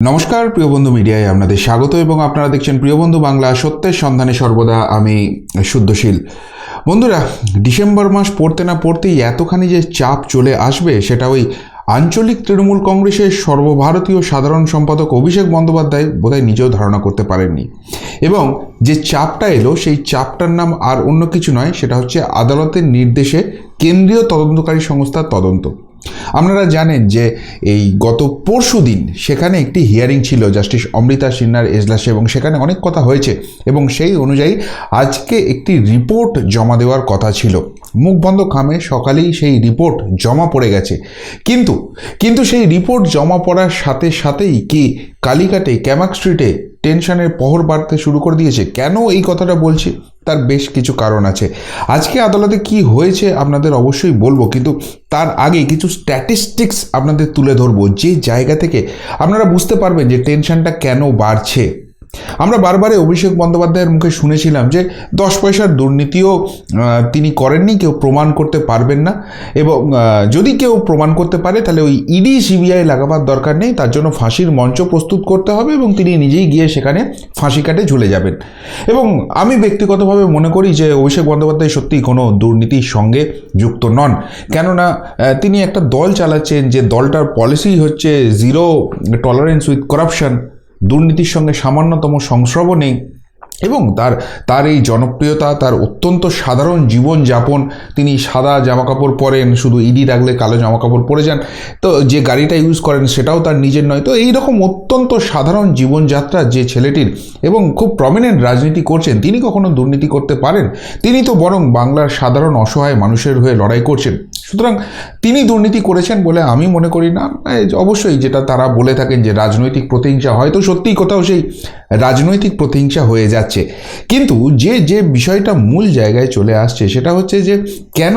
নমস্কার, প্রিয় বন্ধু মিডিয়ায় আপনাদের স্বাগত এবং আপনারা দেখছেন প্রিয় বন্ধু বাংলা সত্যের সন্ধানে সর্বদা আমি শুদ্ধশীল। বন্ধুরা, ডিসেম্বর মাস পড়তে না পড়তেই এতখানি যে চাপ চলে আসবে সেটা ওই আঞ্চলিক তৃণমূল কংগ্রেসের সর্বভারতীয় সাধারণ সম্পাদক অভিষেক বন্দ্যোপাধ্যায় বোধহয় নিজেও ধারণা করতে পারেননি। এবং যে চাপটা এলো, সেই চাপটার নাম আর অন্য কিছু নয়, সেটা হচ্ছে আদালতের নির্দেশে কেন্দ্রীয় তদন্তকারী সংস্থার তদন্ত। আপনারা জানেন যে এই গত পরশু দিন সেখানে একটি হিয়ারিং ছিল জাস্টিস অমৃতা সিনহার এজলাসে এবং সেখানে অনেক কথা হয়েছে এবং সেই অনুযায়ী আজকে একটি রিপোর্ট জমা দেওয়ার কথা ছিল। মুখ বন্ধ খামে সকালেই সেই রিপোর্ট জমা পড়ে গেছে। কিন্তু কিন্তু সেই রিপোর্ট জমা পড়ার সাথে সাথেই কি কালীঘাটে ক্যামাক স্ট্রিটে টেনশনের প্রহর বাড়তে শুরু করে দিয়েছে। কেন এই কথাটা বলছি? তার বেশ কিছু কারণ আছে। আজকে আদালতে কি হয়েছে আপনাদের অবশ্যই বলব, কিন্তু তার আগে কিছু স্ট্যাটিস্টিক্স আপনাদের তুলে ধরবো। যে জায়গা থেকে আপনারা বুঝতে পারবেন যে টেনশনটা কেন বাড়ছে। আমরা বারবারে অভিষেক বন্দ্যোপাধ্যায়ের মুখে শুনেছিলাম যে দশ পয়সার দুর্নীতিও তিনি করেননি, কেউ প্রমাণ করতে পারবেন না। এবং যদি কেউ প্রমাণ করতে পারে, তাহলে ওই ইডি, সিবিআই লাগাবার দরকার নেই, তার জন্য ফাঁসির মঞ্চ প্রস্তুত করতে হবে এবং তিনি নিজেই গিয়ে সেখানে ফাঁসি কাটে ঝুলে যাবেন। এবং আমি ব্যক্তিগতভাবে মনে করি যে অভিষেক বন্দ্যোপাধ্যায় সত্যিই কোনো দুর্নীতির সঙ্গে যুক্ত নন। কেননা তিনি একটা দল চালাচ্ছেন, যে দলটার পলিসি হচ্ছে জিরো টলারেন্স উইথ করাপশন দুর্নীতির সঙ্গে সামান্যতম সংস্রব নেই এবং তার তার এই জনপ্রিয়তা, তার অত্যন্ত সাধারণ জীবনযাপন, তিনি সাদা জামাকাপড় পরেন, শুধু ইডি রাখলে কালো জামাকাপড় পরে যান। তো যে গাড়িটা ইউজ করেন, সেটাও তার নিজের নয়। তো এই রকম অত্যন্ত সাধারণ জীবনযাত্রা যে ছেলেটির এবং খুব প্রমিনেন্ট রাজনীতি করছেন, তিনি কখনো দুর্নীতি করতে পারেন? তিনি তো বরং বাংলার সাধারণ অসহায় মানুষের হয়ে লড়াই করছেন। সুতরাং তিনি দুর্নীতি করেছেন বলে আমি মনে করি না। অবশ্যই যেটা তারা বলে থাকেন যে রাজনৈতিক প্রতিহিংসা হয়তো সত্যিই কোথাও সেই রাজনৈতিক প্রতিহিংসা হয়ে যাচ্ছে। কিন্তু যে যে বিষয়টা মূল জায়গায় চলে আসছে সেটা হচ্ছে যে, কেন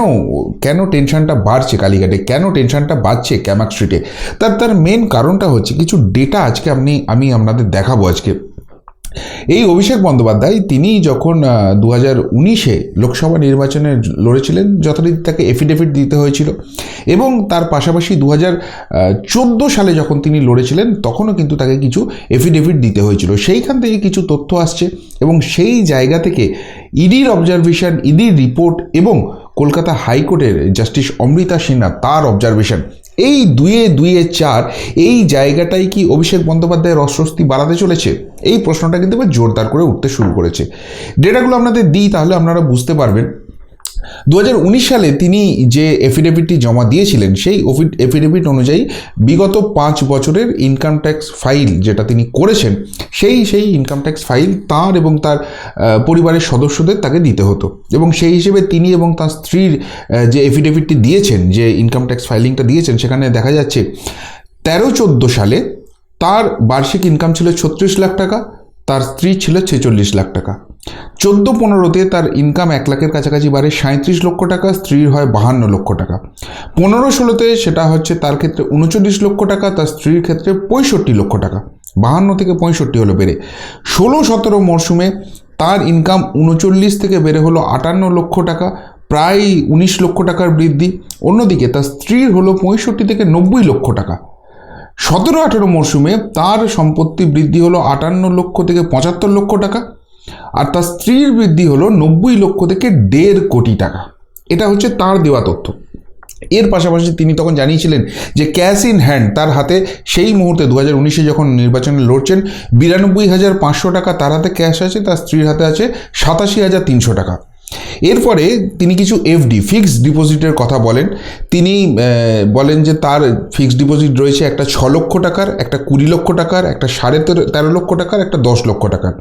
কেন টেনশনটা বাড়ছে কালীঘাটে? কেন টেনশনটা বাড়ছে ক্যামাক স্ট্রিটে? তার তার মেন কারণটা হচ্ছে কিছু ডেটা আজকে আপনি, আমি আপনাদের দেখাবো আজকে। এই অভিষেক বন্দ্যোপাধ্যায় তিনি যখন দু হাজার উনিশে লোকসভা নির্বাচনে লড়েছিলেন, যথারীতি তাকে এফিডেভিট দিতে হয়েছিল এবং তার পাশাপাশি দু হাজার চোদ্দ সালে যখন তিনি লড়েছিলেন, তখনও কিন্তু তাকে কিছু এফিডেভিট দিতে হয়েছিল। সেইখান থেকে কিছু তথ্য আসছে এবং সেই জায়গা থেকে ইডির অবজারভেশন ইডির রিপোর্ট এবং কলকাতা হাইকোর্টের জাস্টিস অমৃতা সিনহা তার অবজারভেশন এই দুয়ে দুয়ে চার, এই জায়গাটাই কি অভিষেক বন্দ্যোপাধ্যায়ের অস্বস্তি বাড়াতে চলেছে? এই প্রশ্নটা কিন্তু এবার জোরদার করে উঠতে শুরু করেছে। ডেটাগুলো আপনাদের দিই, তাহলে আপনারা বুঝতে পারবেন। দু হাজার উনিশ সালে তিনি যে এফিডেভিটটি জমা দিয়েছিলেন, সেই এফিডেভিট অনুযায়ী বিগত পাঁচ বছরের ইনকাম ট্যাক্স ফাইল যেটা তিনি করেছেন, সেই সেই ইনকাম ট্যাক্স ফাইল তার এবং তার পরিবারের সদস্যদের তাকে দিতে হতো। এবং সেই হিসেবে তিনি এবং তার স্ত্রীর যে এফিডেভিটটি দিয়েছেন, যে ইনকাম ট্যাক্স ফাইলিংটা দিয়েছেন, সেখানে দেখা যাচ্ছে তেরো চোদ্দ সালে তার বার্ষিক ইনকাম ছিল ছত্রিশ লাখ টাকা, তার স্ত্রী ছিল ছেচল্লিশ লাখ টাকা। চোদ্দ পনেরোতে তার ইনকাম এক লাখের কাছাকাছি বাড়ে সাঁত্রিশ লক্ষ টাকা, স্ত্রীর হয় বাহান্ন লক্ষ টাকা। পনেরো ষোলোতে সেটা হচ্ছে তার ক্ষেত্রে উনচল্লিশ লক্ষ টাকা, তার স্ত্রীর ক্ষেত্রে পঁয়ষট্টি লক্ষ টাকা। বাহান্ন থেকে পঁয়ষট্টি হলো বেড়ে। ষোলো সতেরো মরশুমে তার ইনকাম উনচল্লিশ থেকে বেড়ে হলো আটান্ন লক্ষ টাকা, প্রায় উনিশ লক্ষ টাকার বৃদ্ধি। অন্যদিকে তার স্ত্রীর হলো পঁয়ষট্টি থেকে নব্বই লক্ষ টাকা। সতেরো আঠেরো মরশুমে তার সম্পত্তি বৃদ্ধি হলো আটান্ন লক্ষ থেকে পঁচাত্তর লক্ষ টাকা। আর তার স্ত্রীর বৃদ্ধি হলো নব্বই লক্ষ থেকে দেড় কোটি টাকা। এটা হচ্ছে তার দেওয়া তথ্য। এর পাশাপাশি তিনি তখন জানিয়েছিলেন যে ক্যাশ ইন হ্যান্ড, তার হাতে সেই মুহূর্তে দু হাজার উনিশে যখন নির্বাচনে লড়ছেন, বিরানব্বই হাজার পাঁচশো টাকা তার হাতে ক্যাশ আছে, তার স্ত্রীর হাতে আছে সাতাশি হাজার তিনশো টাকা। এরপরে তিনি কিছু এফডি ফিক্সড ডিপোজিটের কথা বলেন। তিনি বলেন যে তার ফিক্সড ডিপোজিট রয়েছে একটা ছ লক্ষ টাকার, একটা কুড়ি লক্ষ টাকার, একটা সাড়ে তেরো লক্ষ টাকার, একটা দশ লক্ষ টাকার।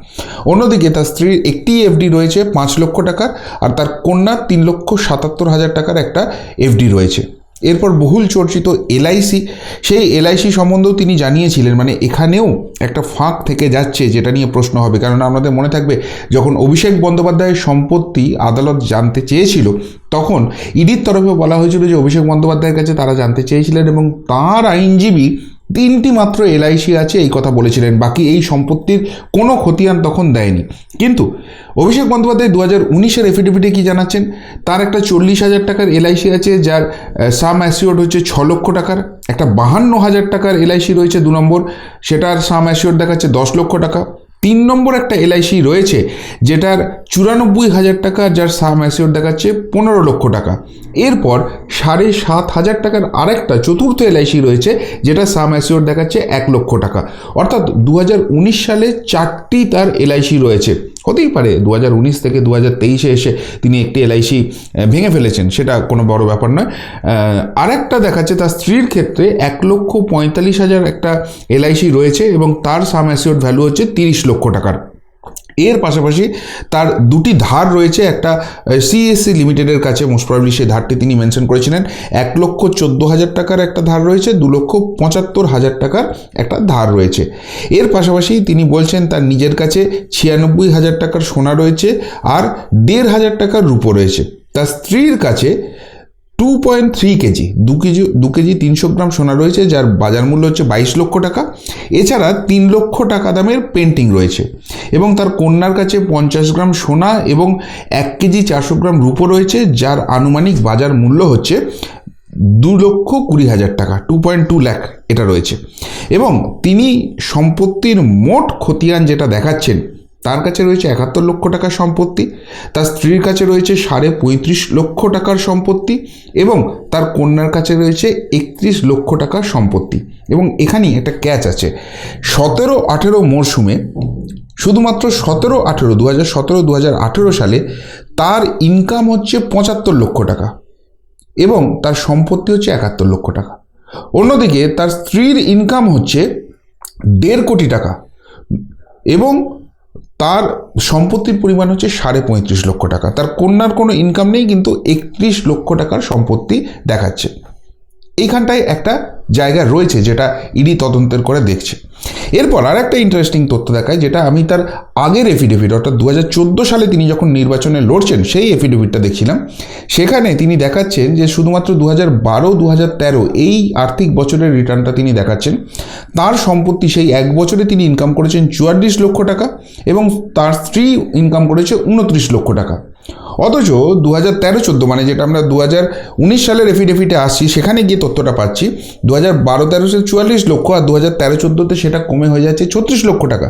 অন্যদিকে তার স্ত্রীর একটি এফডি রয়েছে পাঁচ লক্ষ টাকার, আর তার কন্যার তিন লক্ষ সাতাত্তর হাজার টাকার একটা এফডি রয়েছে। এরপর বহুল চর্চিত এলআইসি, সেই এলআইসি সম্বন্ধেও তিনি জানিয়েছিলেন মানে এখানেও একটা ফাঁক থেকে যাচ্ছে যেটা নিয়ে প্রশ্ন হবে। কারণ আপনাদের মনে থাকবে, যখন অভিষেক বন্দ্যোপাধ্যায়ের সম্পত্তি আদালত জানতে চেয়েছিল, তখন ইডির তরফে বলা হয়েছিল যে, অভিষেক বন্দ্যোপাধ্যায়ের কাছে তারা জানতে চেয়েছিলেন এবং তার আইনজীবী তিনটি মাত্র এলআইসি আছে, এই কথা বলেছিলেন। বাকি এই সম্পত্তির কোনো খতিয়ান তখন দেয়নি। কিন্তু অভিষেক বন্দ্যোপাধ্যায় দু হাজার উনিশের এফিডেভিটে কী জানাচ্ছেন? তার একটা চল্লিশ হাজার টাকার এলআইসি আছে, যার সাম অ্যাসিওর্ড হচ্ছে ছ লক্ষ টাকার। একটা বাহান্ন হাজার টাকার এলআইসি রয়েছে দু নম্বর। সেটার সাম অ্যাসিওর্ড দেখাচ্ছে দশ লক্ষ টাকা। তিন নম্বর একটা এলআইসি রয়েছে, যেটার চুরানব্বই হাজার টাকা যার সাম অ্যাসিওর দেখাচ্ছে পনেরো লক্ষ টাকা। এরপর সাড়ে সাত হাজার টাকার আরেকটা চতুর্থ এলআইসি রয়েছে, যেটা সাম অ্যাসিওর দেখাচ্ছে এক লক্ষ টাকা। অর্থাৎ দু হাজার উনিশ সালে চারটি তার এলআইসি রয়েছে। হতেই পারে দু হাজার উনিশ থেকে দু তেইশে এসে তিনি একটি এলআইসি ভেঙে ফেলেছেন, সেটা কোনো বড় ব্যাপার নয়। আর আরেকটা দেখাচ্ছে, তার স্ত্রীর ক্ষেত্রে এক লক্ষ পঁয়তাল্লিশ হাজার একটা এলআইসি রয়েছে এবং তার সাম অ্যাসিওর ভ্যালু হচ্ছে তিরিশ লক্ষ টাকার। এর পাশাপাশি তার দুটি ধার রয়েছে, একটা সিএসসি লিমিটেডের কাছে মোস্ট প্রবলি সেই ধারটি তিনি মেনশন করেছিলেন। এক লক্ষ চোদ্দ হাজার টাকার একটা ধার রয়েছে, দু লক্ষ পঁচাত্তর হাজার টাকার একটা ধার রয়েছে। এর পাশাপাশি তিনি বলছেন, তার নিজের কাছে ছিয়ানব্বই হাজার টাকার সোনা রয়েছে আর দেড় হাজার টাকার রূপো রয়েছে। তার স্ত্রীর কাছে টু পয়েন্ট থ্রি কেজি দু কেজি দু কেজি তিনশো গ্রাম সোনা রয়েছে, যার বাজার মূল্য হচ্ছে বাইশ লক্ষ টাকা। এছাড়া তিন লক্ষ টাকা দামের পেন্টিং রয়েছে এবং তার কন্যার কাছে পঞ্চাশ গ্রাম সোনা এবং এক কেজি চারশো গ্রাম রূপো রয়েছে, যার আনুমানিক বাজার মূল্য হচ্ছে দু লক্ষ কুড়ি হাজার টাকা টু পয়েন্ট টু ল্যাক এটা রয়েছে। এবং তিনি সম্পত্তির মোট খতিয়ান যেটা দেখাচ্ছেন তার কাছে রয়েছে একাত্তর লক্ষ টাকার সম্পত্তি, তার স্ত্রীর কাছে রয়েছে সাড়ে পঁয়ত্রিশ লক্ষ টাকার সম্পত্তি এবং তার কন্যার কাছে রয়েছে একত্রিশ লক্ষ টাকার সম্পত্তি। এবং এখানেই একটা ক্যাচ আছে। সতেরো আঠেরো মরশুমে শুধুমাত্র সতেরো আঠেরো দু হাজার সতেরো দু হাজার আঠেরো সালে তার ইনকাম হচ্ছে পঁচাত্তর লক্ষ টাকা এবং তার সম্পত্তি হচ্ছে একাত্তর লক্ষ টাকা। অন্যদিকে তার স্ত্রীর ইনকাম হচ্ছে দেড় কোটি টাকা এবং তার সম্পত্তির পরিমাণ হচ্ছে সাড়ে পঁয়ত্রিশ লক্ষ টাকা। তার কন্যার কোনো ইনকাম নেই, কিন্তু একত্রিশ লক্ষ টাকার সম্পত্তি দেখাচ্ছে। এইখানটায় একটা জায়গা রয়েছে যেটা ইডি তদন্তের করে দেখছে। এরপর আর একটা ইন্টারেস্টিং তথ্য দেখায়, যেটা আমি তার আগের এফিডেভিট অর্থাৎ দু হাজার চোদ্দ সালে তিনি যখন নির্বাচনে লড়ছেন, সেই এফিডেভিটটা দেখছিলাম। সেখানে তিনি দেখাচ্ছেন যে শুধুমাত্র দু হাজার বারো দু হাজার তেরো এই আর্থিক বছরের রিটার্নটা তিনি দেখাচ্ছেন। তার সম্পত্তি সেই এক বছরে তিনি ইনকাম করেছেন চুয়াল্লিশ লক্ষ টাকা এবং তার স্ত্রী ইনকাম করেছে উনত্রিশ লক্ষ টাকা। অথচ দু হাজার তেরো চোদ্দ মানে যেটা আমরা দু হাজার উনিশ সালের এফিডেভিটে আসছি, সেখানে গিয়ে তথ্যটা পাচ্ছি দু হাজার বারো তেরো সালে চুয়াল্লিশ লক্ষ আর দু হাজার তেরো চোদ্দোতে সেটা কমে হয়ে যাচ্ছে ছত্রিশ লক্ষ টাকা।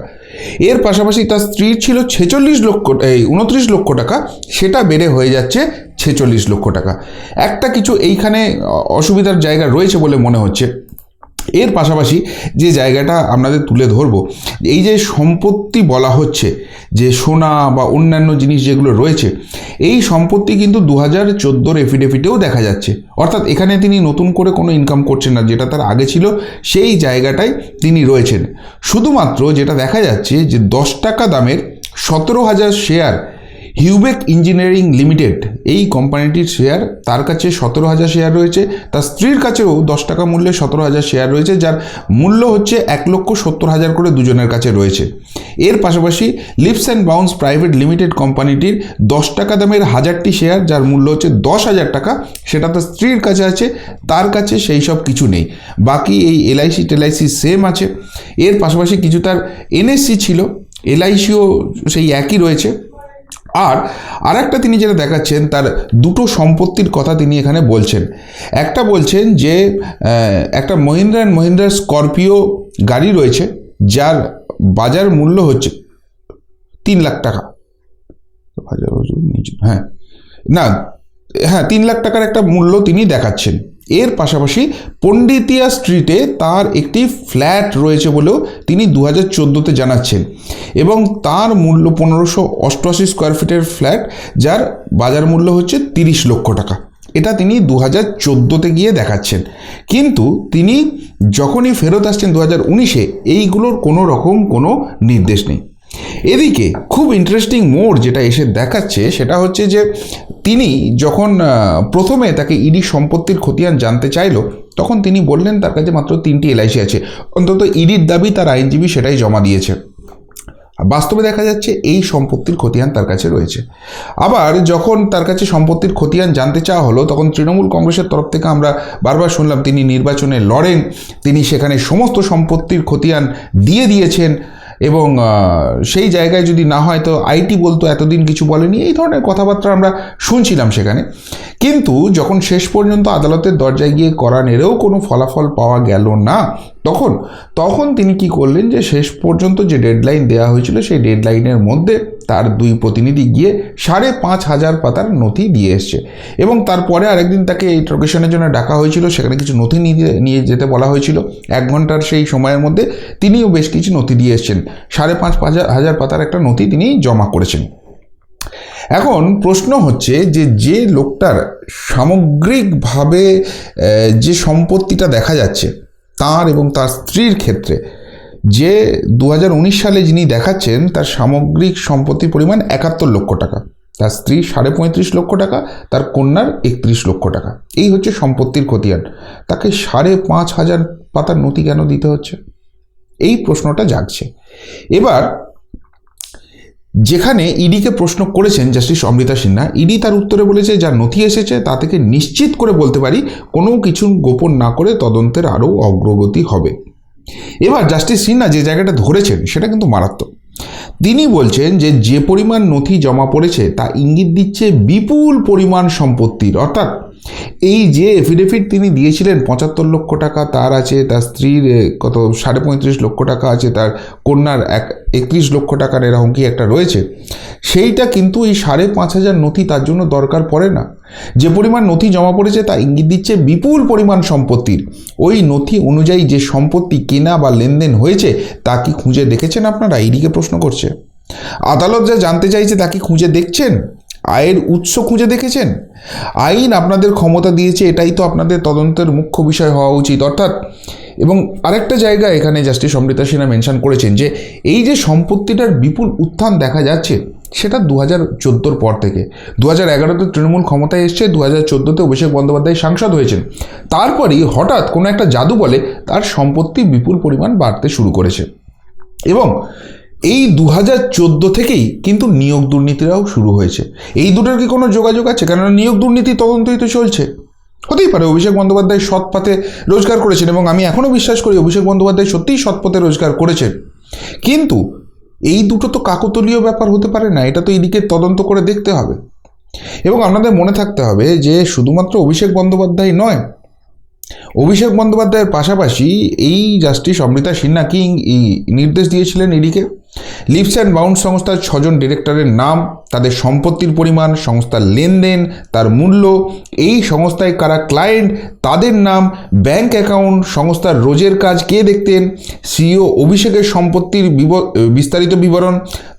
এর পাশাপাশি তার স্ত্রীর ছিল ছেচল্লিশ লক্ষ, এই উনত্রিশ লক্ষ টাকা, সেটা বেড়ে হয়ে যাচ্ছে ছেচল্লিশ লক্ষ টাকা। একটা কিছু এইখানে অসুবিধার জায়গা রয়েছে বলে মনে হচ্ছে। এর পাশাপাশি যে জায়গাটা আপনাদের তুলে ধরব, এই যে সম্পত্তি বলা হচ্ছে, যে সোনা বা অন্যান্য জিনিস যেগুলো রয়েছে, এই সম্পত্তি কিন্তু দু হাজার চোদ্দোর এফিডেভিটেও দেখা যাচ্ছে। অর্থাৎ এখানে তিনি নতুন করে কোনো ইনকাম করছেন না, যেটা তার আগে ছিল, সেই জায়গাটায় তিনি রয়েছেন। শুধুমাত্র যেটা দেখা যাচ্ছে যে দশ টাকা দামের সতেরো হাজার শেয়ার হিউবেক ইঞ্জিনিয়ারিং লিমিটেড এই কোম্পানিটির শেয়ার তার কাছে সতেরো হাজার শেয়ার রয়েছে। তার স্ত্রীর কাছেও দশ টাকা মূল্যে সতেরো হাজার শেয়ার রয়েছে, যার মূল্য হচ্ছে এক লক্ষ সত্তর হাজার করে দুজনের কাছে রয়েছে। এর পাশাপাশি leaps and bounds private limited কোম্পানিটির দশ টাকা দামের হাজারটি শেয়ার যার মূল্য হচ্ছে দশ হাজার টাকা, সেটা তার স্ত্রীর কাছে আছে, তার কাছে সেই সব কিছু নেই। বাকি এই এলআইসি টেলআইসি সেম আছে। এর পাশাপাশি কিছু তার এনএসসি ছিল এলআইসিও সেই একই রয়েছে। আর আরেকটা তিনি যেটা দেখাচ্ছেন, তার দুটো সম্পত্তির কথা তিনি এখানে বলছেন। একটা বলছেন যে একটা মহিন্দ্রা অ্যান্ড মহিন্দ্রা স্করপিও গাড়ি রয়েছে, যার বাজার মূল্য হচ্ছে তিন লাখ টাকা। হ্যাঁ। না হ্যাঁ তিন লাখ টাকার একটা মূল্য তিনি দেখাচ্ছেন। এর পাশাপাশি পণ্ডিতিয়া স্ট্রিটে তার একটি ফ্ল্যাট রয়েছে বলেও তিনি দু হাজার চোদ্দোতে জানাচ্ছেন। এবং তার মূল্য পনেরোশো অষ্টআশি স্কোয়ার ফিটের ফ্ল্যাট, যার বাজার মূল্য হচ্ছে তিরিশ লক্ষ টাকা। এটা তিনি দু হাজার চোদ্দোতে গিয়ে দেখাচ্ছেন। কিন্তু তিনি যখনই ফেরত আসছেন দু হাজার উনিশে, এইগুলোর কোনো রকম কোনো নির্দেশ নেই। এদিকে খুব ইন্টারেস্টিং মোড় যেটা এসে দেখাচ্ছে সেটা হচ্ছে যে তিনি যখন প্রথমে তাকে ইডি সম্পত্তির খতিয়ান জানতে চাইলো, তখন তিনি বললেন তার কাছে মাত্র তিনটি এলআইসি আছে। অন্তত ইডির দাবি তার আইনজীবী সেটাই জমা দিয়েছে। বাস্তবে দেখা যাচ্ছে এই সম্পত্তির খতিয়ান তার কাছে রয়েছে। আবার যখন তার কাছে সম্পত্তির খতিয়ান জানতে চাওয়া হলো, তখন তৃণমূল কংগ্রেসের তরফ থেকে আমরা বারবার শুনলাম তিনি নির্বাচনে লড়েন, তিনি সেখানে সমস্ত সম্পত্তির খতিয়ান দিয়ে দিয়েছেন। এবং সেই জায়গায় যদি না হয় তো আইটি বলতো এতদিন কিছু বলেনি, এই ধরনের কথাবার্তা আমরা শুনছিলাম সেখানে। কিন্তু যখন শেষ পর্যন্ত আদালতের দরজায় গিয়ে করা নেড়েও কোনো ফলাফল পাওয়া গেল না, তখন তখন তিনি কি করলেন যে শেষ পর্যন্ত যে ডেডলাইন দেওয়া হয়েছিল সেই ডেডলাইনের মধ্যে তার দুই প্রতিনিধি গিয়ে সাড়ে পাঁচ হাজার পাতার নথি দিয়ে এসছে। এবং তারপরে আরেকদিন তাকে ইন্টারোগেশনের জন্য ডাকা হয়েছিল, সেখানে কিছু নথি নিয়ে যেতে বলা হয়েছিল। এক ঘণ্টার সেই সময়ের মধ্যে তিনিও বেশ কিছু নথি দিয়ে এসছেন। সাড়ে পাঁচ হাজার পাতার একটা নথি তিনি জমা করেছেন। এখন প্রশ্ন হচ্ছে যে যে লোকটার সামগ্রিকভাবে যে সম্পত্তিটা দেখা যাচ্ছে, তার এবং তার স্ত্রীর ক্ষেত্রে যে দু হাজার উনিশ সালে যিনি দেখাচ্ছেন, তার সামগ্রিক সম্পত্তির পরিমাণ একাত্তর লক্ষ টাকা। তার স্ত্রী সাড়ে পঁয়ত্রিশ লক্ষ টাকা, তার কন্যার একত্রিশ লক্ষ টাকা। এই হচ্ছে সম্পত্তির খতিয়ান। তাকে সাড়ে পাঁচ হাজার পাতার নথি কেন দিতে হচ্ছে? এই প্রশ্নটা জাগছে। এবার, যেখানে ইডিকে প্রশ্ন করেছেন জাস্টিস অমৃতা সিনহা, ইডি তার উত্তরে বলেছে যা নথি এসেছে, তা থেকে নিশ্চিত করে বলতে পারি, কোনো কিছু গোপন না করে তদন্তের আরও অগ্রগতি হবে। এবার জাস্টিস সিনহা যে জায়গাটা ধরেছেন, সেটা কিন্তু মারাত্মক। তিনি বলছেন যে যে পরিমাণ নথি জমা পড়েছে, তা ইঙ্গিত দিচ্ছে বিপুল পরিমাণ সম্পত্তির, অর্থাৎ এই যে এফিডেভিট তিনি দিয়েছিলেন, পঁচাত্তর লক্ষ টাকা তার আছে, তার স্ত্রীর কত, সাড়ে পঁয়ত্রিশ লক্ষ টাকা আছে, তার কন্যার এক, একত্রিশ লক্ষ টাকার এরকম কি একটা রয়েছে। সেইটা কিন্তু এই সাড়ে পাঁচ হাজার নথি তার জন্য দরকার পড়ে না। যে পরিমাণ নথি জমা পড়েছে তা ইঙ্গিত দিচ্ছে বিপুল পরিমাণ সম্পত্তির। ওই নথি অনুযায়ী যে সম্পত্তি কেনা বা লেনদেন হয়েছে, তা কি খুঁজে দেখেছেন আপনারা? এইদিকে প্রশ্ন করছে। আদালত যা জানতে চাইছে তা কি খুঁজে দেখছেন? আয়ের উৎস খুঁজে দেখেছেন? আইন আপনাদের ক্ষমতা দিয়েছে, এটাই তো আপনাদের তদন্তের মুখ্য বিষয় হওয়া উচিত। অর্থাৎ, এবং আরেকটা জায়গা এখানে জাস্টিস অমৃতা সিনহা মেনশন করেছেন যে, এই যে সম্পত্তিটার বিপুল উত্থান দেখা যাচ্ছে, সেটা দু হাজার চোদ্দোর পর থেকে। দু হাজার এগারোতে তৃণমূল ক্ষমতায় এসছে দু হাজার চোদ্দোতে অভিষেক বন্দ্যোপাধ্যায় সাংসদ হয়েছেন। তারপরেই হঠাৎ কোনো একটা জাদু বলে তার সম্পত্তি বিপুল পরিমাণ বাড়তে শুরু করেছে। এবং এই দু হাজার চোদ্দ থেকেই কিন্তু নিয়োগ দুর্নীতিরাও শুরু হয়েছে। এই দুটোর কি কোনো যোগাযোগ আছে? কেননা নিয়োগ দুর্নীতি তদন্তই তো চলছে। হতেই পারে অভিষেক বন্দ্যোপাধ্যায় সৎ পথে রোজগার করেছেন এবং আমি এখনও বিশ্বাস করি অভিষেক বন্দ্যোপাধ্যায় সত্যিই সৎ পথে রোজগার করেছেন। কিন্তু এই দুটো তো কাকতলীয় ব্যাপার হতে পারে না, এটা তো এদিকে তদন্ত করে দেখতে হবে। এবং আপনাদের মনে থাকতে হবে যে শুধুমাত্র অভিষেক বন্দ্যোপাধ্যায় নয়, অভিষেক বন্দ্যোপাধ্যায়ের পাশাপাশি এই জাস্টিস অমৃতা সিনহা কি এই নির্দেশ দিয়েছিলেন ইডিকে লিপস অ্যান্ড বাউন্ড সংস্থার ছজন ডিরেক্টরের নাম, তাদের সম্পত্তির পরিমাণ, সংস্থার লেনদেন, তার মূল্য, এই সংস্থায় কারা ক্লায়েন্ট তাদের নাম ব্যাংক অ্যাকাউন্ট সংস্থার রোজের কাজ কে দেখতেন সিইও অভিষেকের সম্পত্তির বিস্তারিত বিবরণ,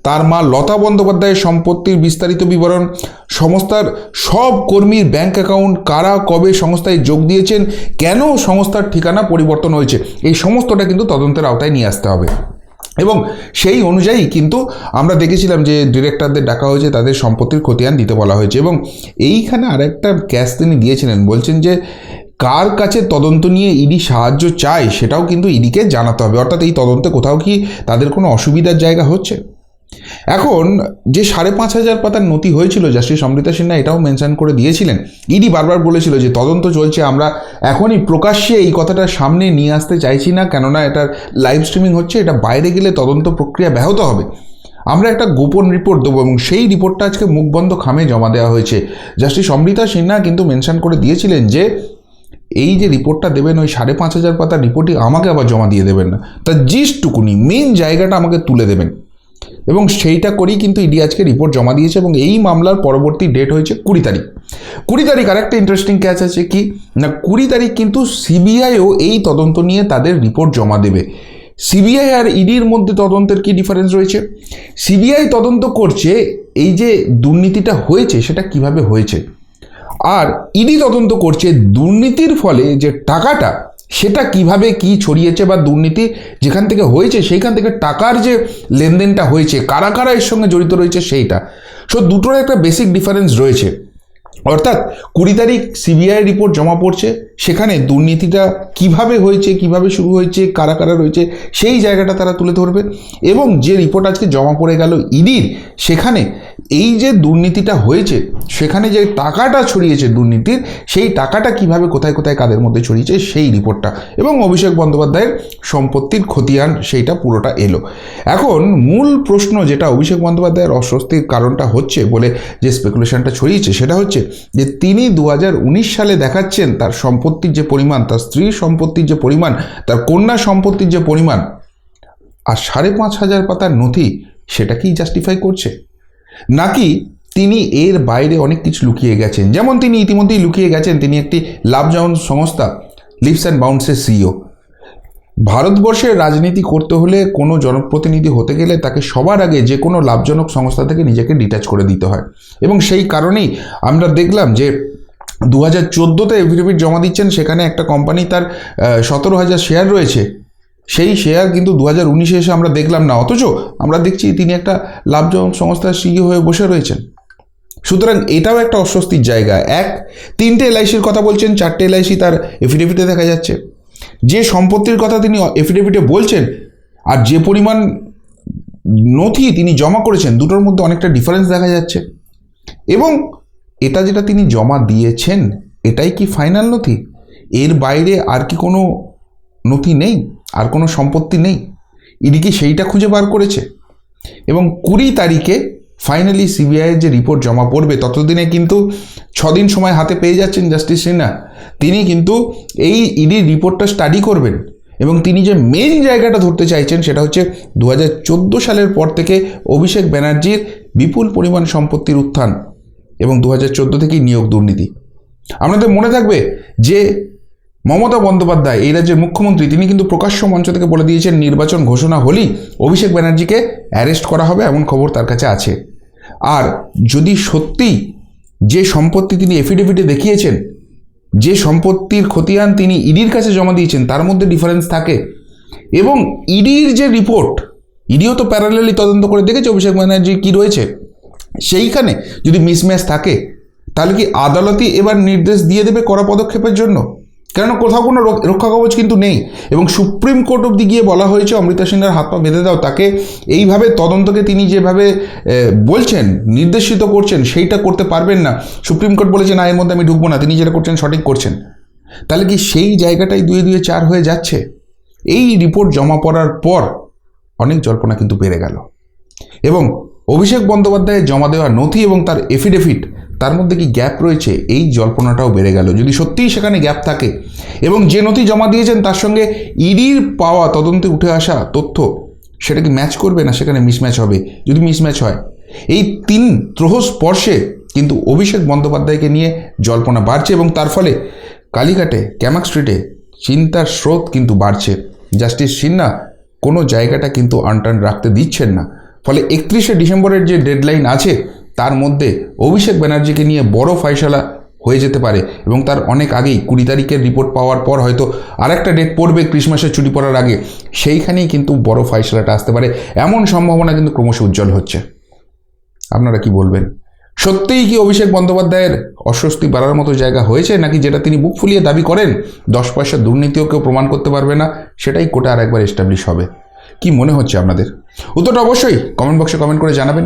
তার মা লতা বন্দ্যোপাধ্যায়ের সম্পত্তির বিস্তারিত বিবরণ, সংস্থার সব কর্মীর ব্যাংক অ্যাকাউন্ট কারা কবে সংস্থায় যোগ দিয়েছেন, কেন সংস্থার ঠিকানা পরিবর্তন হয়েছে, এই সমস্তটা কিন্তু তদন্তের আওতায় নিয়ে আসতে হবে। এবং সেই অনুযায়ী কিন্তু আমরা দেখেছিলাম যে ডিরেক্টরদের ডাকা হয়েছে, তাদের সম্পত্তির খতিয়ান দিতে বলা হয়েছে এবং এইখানে আরেকটা ক্যাশ তিনি দিয়েছিলেন, বলছেন যে কার কাছে তদন্ত নিয়ে ইডি সাহায্য চায় সেটাও কিন্তু ইডিকে জানাতে হবে। অর্থাৎ এই তদন্তে কোথাও কি তাদের কোনো অসুবিধার জায়গা হচ্ছে? এখন যে সাড়ে পাঁচ হাজার পাতার নথি হয়েছিল জাস্টিস অমৃতা সিনহা এটাও মেনশন করে দিয়েছিলেন। ইডি বারবার বলেছিল যে তদন্ত চলছে, আমরা এখনই প্রকাশ্যে এই কথাটা সামনে নিয়ে আসতে চাইছি না, কেননা এটার লাইভ স্ট্রিমিং হচ্ছে, এটা বাইরে গেলে তদন্ত প্রক্রিয়া ব্যাহত হবে। আমরা একটা গোপন রিপোর্ট দেবো এবং সেই রিপোর্টটা আজকে মুখবন্ধ খামে জমা দেওয়া হয়েছে। জাস্টিস অমৃতা সিনহা কিন্তু মেনশন করে দিয়েছিলেন যে, এই যে রিপোর্টটা দেবেন, ওই সাড়ে পাঁচ হাজার পাতার রিপোর্টই আমাকে আবার জমা দিয়ে দেবেন না। তার জিস্টুকুনি মেন জায়গাটা আমাকে তুলে দেবেন। এবং সেইটা করেই কিন্তু ইডি আজকে রিপোর্ট জমা দিয়েছে এবং এই মামলার পরবর্তী ডেট হয়েছে কুড়ি তারিখ। কুড়ি তারিখ আরেকটা ইন্টারেস্টিং ক্যাচ আছে কি? না, কুড়ি তারিখ কিন্তু সিবিআইও এই তদন্ত নিয়ে তাদের রিপোর্ট জমা দেবে। সিবিআই আর ইডির মধ্যে তদন্তের কি ডিফারেন্স রয়েছে? সিবিআই তদন্ত করছে, এই যে দুর্নীতিটা হয়েছে, সেটা কীভাবে হয়েছে? আর ইডি তদন্ত করছে, দুর্নীতির ফলে যে টাকাটা সেটা কীভাবে কি ছড়িয়েছে বা দুর্নীতি যেখান থেকে হয়েছে, সেইখান থেকে টাকার যে লেনদেনটা হয়েছে, কারা কারা এর সঙ্গে জড়িত রয়েছে সেইটা। সো দুটোর একটা বেসিক ডিফারেন্স রয়েছে। অর্থাৎ কুড়ি তারিখ সিবিআই রিপোর্ট জমা পড়ছে, সেখানে দুর্নীতিটা কীভাবে হয়েছে, কীভাবে শুরু হয়েছে, কারা কারা রয়েছে, সেই জায়গাটা তারা তুলে ধরবে। এবং যে রিপোর্ট আজকে জমা পড়ে গেল ইডির সেখানে এই যে দুর্নীতিটা হয়েছে, সেখানে যে টাকাটা ছড়িয়েছে দুর্নীতির, সেই টাকাটা কীভাবে কোথায় কোথায় কাদের মধ্যে ছড়িয়েছে, সেই রিপোর্টটা এবং অভিষেক বন্দ্যোপাধ্যায়ের সম্পত্তির খতিয়ান, সেইটা পুরোটা এলো। এখন মূল প্রশ্ন যেটা অভিষেক বন্দ্যোপাধ্যায়ের অস্বস্তির কারণটা হচ্ছে বলে যে স্পেকুলেশনটা ছড়িয়েছে, সেটা হচ্ছে যে তিনি দু হাজার উনিশ সালে দেখাচ্ছেন তার সম্পত্তির যে পরিমাণ, তার স্ত্রীর সম্পত্তির যে পরিমাণ, তার কন্যা সম্পত্তির যে পরিমাণ, আর সাড়ে পাঁচ হাজার পাতার নথি সেটা কি জাস্টিফাই করছে? নাকি তিনি এর বাইরে অনেক কিছু লুকিয়ে গেছেন? যেমন তিনি ইতিমধ্যেই লুকিয়ে গেছেন, তিনি একটি লাভজনক সংস্থা লিপস অ্যান্ড বাউন্সের সিইও ভারতবর্ষের রাজনীতি করতে হলে কোনো জনপ্রতিনিধি হতে গেলে তাকে সবার আগে যে কোনো লাভজনক সংস্থা থেকে নিজেকে ডিট্যাচ করে দিতে হয়। এবং সেই কারণেই আমরা দেখলাম যে দু হাজার চোদ্দোতে এফিডেভিট জমা দিচ্ছেন, সেখানে একটা কোম্পানি তার সতেরো হাজার শেয়ার রয়েছে। সেই শেয়ার কিন্তু দু হাজার উনিশে এসে আমরা দেখলাম না, অথচ আমরা দেখছি তিনি একটা লাভজনক সংস্থার সিইও হয়ে বসে রয়েছেন। সুতরাং এটাও একটা অস্বস্তির জায়গা। এক, তিনটে এলআইসির কথা বলছেন, চারটে এলআইসি তার এফিডেভিটে দেখা যাচ্ছে। যে সম্পত্তির কথা তিনি এফিডেভিটে বলছেন আর যে পরিমাণ নথি তিনি জমা করেছেন, দুটোর মধ্যে অনেকটা ডিফারেন্স দেখা যাচ্ছে। এবং এটা যেটা তিনি জমা দিয়েছেন, এটাই কি ফাইনাল নথি? এর বাইরে আর কি কোনো নথি নেই? আর কোনো সম্পত্তি নেই? ইডি কি সেইটা খুঁজে বার করেছে? এবং কুড়ি তারিখে ফাইনালি সিবিআইয়ের যে রিপোর্ট জমা পড়বে, ততদিনে কিন্তু ছদিন সময় হাতে পেয়ে যাচ্ছেন জাস্টিস সিনহা। তিনি কিন্তু এই ইডির রিপোর্টটা স্টাডি করবেন এবং তিনি যে মেন জায়গাটা ধরতে চাইছেন সেটা হচ্ছে দু হাজার চোদ্দ সালের পর থেকে অভিষেক ব্যানার্জির বিপুল পরিমাণ সম্পত্তির উত্থান এবং দু হাজার থেকেই নিয়োগ দুর্নীতি। আপনাদের মনে থাকবে যে মমতা বন্দ্যোপাধ্যায়, এই রাজ্যের মুখ্যমন্ত্রী, তিনি কিন্তু প্রকাশ্য মঞ্চ থেকে বলে দিয়েছেন, নির্বাচন ঘোষণা হলেই অভিষেক ব্যানার্জিকে অ্যারেস্ট করা হবে এমন খবর তার কাছে আছে। আর যদি সত্যি যে সম্পত্তি তিনি এফিডেভিটে দেখিয়েছেন, যে সম্পত্তির খতিয়ান তিনি ইডির কাছে জমা দিয়েছেন, তার মধ্যে ডিফারেন্স থাকে। এবং ইডির যে রিপোর্ট ইডিও তো প্যারালালি তদন্ত করে দেখেছে অভিষেক ব্যানার্জি কী রয়েছে। সেইখানে যদি মিসম্যাচ থাকে, তাহলে কি আদালতই এবার নির্দেশ দিয়ে দেবে কড়া পদক্ষেপের জন্য? কেন কোথাও কোনো রক- রক্ষা কবচ কিন্তু নেই। এবং সুপ্রিম কোর্ট অব্দি গিয়ে বলা হয়েছে, অমৃতা সিনহার হাত পা বেঁধে দাও, তাকে এইভাবে তদন্তকে তিনি যেভাবে বলছেন, নির্দেশিত করছেন, সেইটা করতে পারবেন না। সুপ্রিম কোর্ট বলেছে, না, এর মধ্যে আমি ঢুকবো না। তিনি যেটা করছেন, সঠিক করছেন। তাহলে কি সেই জায়গাটাই দুয়ে দুয়ে চার হয়ে যাচ্ছে? এই রিপোর্ট জমা পড়ার পর অনেক জল্পনা কিন্তু বেড়ে গেল। এবং অভিষেক বন্দ্যোপাধ্যায়ের জমা দেওয়া নথি এবং তার এফিডেভিট তার মধ্যে কি গ্যাপ রয়েছে? এই জল্পনাটাও বেড়ে গেল। যদি সত্যিই সেখানে গ্যাপ থাকে এবং যে নথি জমা দিয়েছেন তার সঙ্গে ইডির পাওয়া তদন্তে উঠে আসা তথ্য, সেটা কি ম্যাচ করবে না সেখানে মিসম্যাচ হবে? যদি মিসম্যাচ হয়। এই তিন ত্রহ স্পর্শে কিন্তু অভিষেক বন্দ্যোপাধ্যায়কে নিয়ে জল্পনা বাড়ছে এবং তার ফলে কালীঘাটে ক্যামাক স্ট্রিটে চিন্তার স্রোত কিন্তু বাড়ছে। জাস্টিস সিনহা কোনো জায়গাটা কিন্তু আনটার্ন রাখতে দিচ্ছেন না। ফলে একত্রিশে ডিসেম্বরের যে ডেডলাইন আছে তার মধ্যে অভিষেক ব্যানার্জিকে নিয়ে বড় ফয়সালা হয়ে যেতে পারে এবং তার অনেক আগেই কুড়ি তারিখের রিপোর্ট পাওয়ার পর হয়তো আরেকটা ডেট পড়বে ক্রিসমাসের ছুটি পড়ার আগে, সেইখানেই কিন্তু বড় ফয়সালাটা আসতে পারে। এমন সম্ভাবনা কিন্তু ক্রমশ উজ্জ্বল হচ্ছে। আপনারা কি বলবেন? সত্যিই কি অভিষেক বন্দ্যোপাধ্যায়ের অস্বস্তি বাড়ার মতো জায়গা হয়েছে, নাকি যেটা তিনি বুক ফুলিয়ে দাবি করেন, দশ পয়সা দুর্নীতিও কেউ প্রমাণ করতে পারবে না? সেটাই কোর্টে আরেকবার এস্টাবলিশ হবে। কি মনে হচ্ছে আপনাদের? উত্তরটা অবশ্যই কমেন্ট বক্সে কমেন্ট করে জানাবেন।